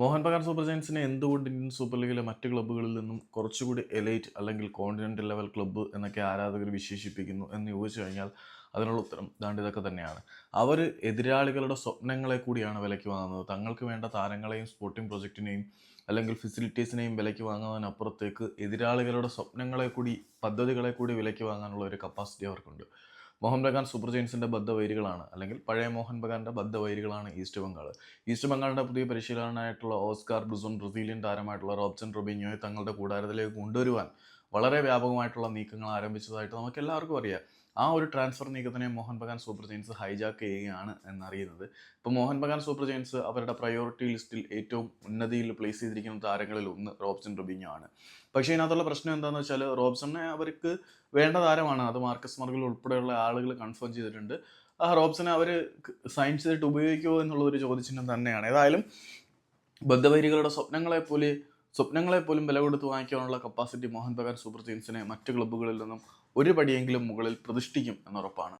Mohan Bagan super ജയൻസിനെ എന്തുകൊണ്ട് Indian super ലീഗിലെ മറ്റ് ക്ലബ്ബുകളിൽ നിന്നും കുറച്ചുകൂടി എലൈറ്റ് അല്ലെങ്കിൽ കോണ്ടിനെന്റൽ ലെവൽ ക്ലബ്ബ് എന്നൊക്കെ ആരാധകർ വിശേഷിപ്പിക്കുന്നു എന്ന് ചോദിച്ചു കഴിഞ്ഞാൽ അതിനുള്ള ഉത്തരം ദാണ്ട് ഇതൊക്കെ തന്നെയാണ്. അവർ എതിരാളികളുടെ സ്വപ്നങ്ങളെ കൂടിയാണ് വിലയ്ക്ക് വാങ്ങുന്നത്. തങ്ങൾക്ക് വേണ്ട താരങ്ങളെയും സ്പോർട്ടിംഗ് പ്രൊജക്റ്റിനെയും അല്ലെങ്കിൽ ഫെസിലിറ്റീസിനെയും വിലയ്ക്ക് വാങ്ങുന്നതിനപ്പുറത്തേക്ക് എതിരാളികളുടെ സ്വപ്നങ്ങളെ കൂടി പദ്ധതികളെ കൂടി വിലയ്ക്ക് വാങ്ങാനുള്ള ഒരു കപ്പാസിറ്റി അവർക്കുണ്ട്. മോഹൻ ബഗാൻ സൂപ്പർ ജയൻസിന്റെ ബദ്ധവൈരികളാണ്. അല്ലെങ്കിൽ പഴയ മോഹൻ ബഗാന്റെ ബദ്ധവൈരികളാണ് ഈസ്റ്റ് ബംഗാൾ. ഈസ്റ്റ് ബംഗാളിന്റെ പുതിയ പരിശീലകനായിട്ടുള്ള ഓസ്കാർ ബ്ലുസോൺ ബ്രസീലിയൻ താരമായിട്ടുള്ള റോബ്സൺ റൊബിഞ്ഞോയെ തങ്ങളുടെ കൂടാരത്തിലേക്ക് കൊണ്ടുവരുവാൻ വളരെ വ്യാപകമായിട്ടുള്ള നീക്കങ്ങൾ ആരംഭിച്ചതായിട്ട് നമുക്ക് എല്ലാവർക്കും അറിയാം. ആ ഒരു transfer നീക്കത്തിനെ Mohun Bagan super giants hijack ചെയ്യുകയാണ് എന്നറിയുന്നത്. ഇപ്പോൾ മോഹൻ ബഗാൻ സൂപ്പർ ജെയിൻസ് അവരുടെ പ്രയോറിറ്റി ലിസ്റ്റിൽ ഏറ്റവും ഉന്നതിയിൽ പ്ലേസ് ചെയ്തിരിക്കുന്ന താരങ്ങളിൽ ഒന്ന് റോബ്സൺ റൊബിഞ്ഞോ ആണ്. പക്ഷേ ഇതിനകത്തുള്ള പ്രശ്നം എന്താണെന്ന് വെച്ചാൽ റോബ്സണിനെ അവർക്ക് വേണ്ട താരമാണ്. അത് മാർക്കസ് മർഗിൽ ഉൾപ്പെടെയുള്ള ആളുകൾ കൺഫേം ചെയ്തിട്ടുണ്ട്. ആ റോബ്സനെ അവർ സൈൻ ചെയ്തിട്ട് ഉപയോഗിക്കുമോ എന്നുള്ളൊരു ചോദ്യചിഹ്നം തന്നെയാണ്. ഏതായാലും ബദ്ധവൈരികളുടെ സ്വപ്നങ്ങളെ പോലെ സ്വപ്നങ്ങളെ പോലും വില കൊടുത്ത് വാങ്ങിക്കാനുള്ള കപ്പാസിറ്റി മോഹൻ ബഗാൻ സൂപ്പർ ജയൻസിനെ മറ്റ് ക്ലബ്ബുകളിൽ നിന്നും ഒരു പടിയെങ്കിലും മുകളിൽ പ്രതിഷ്ഠിക്കും എന്നുറപ്പാണ്.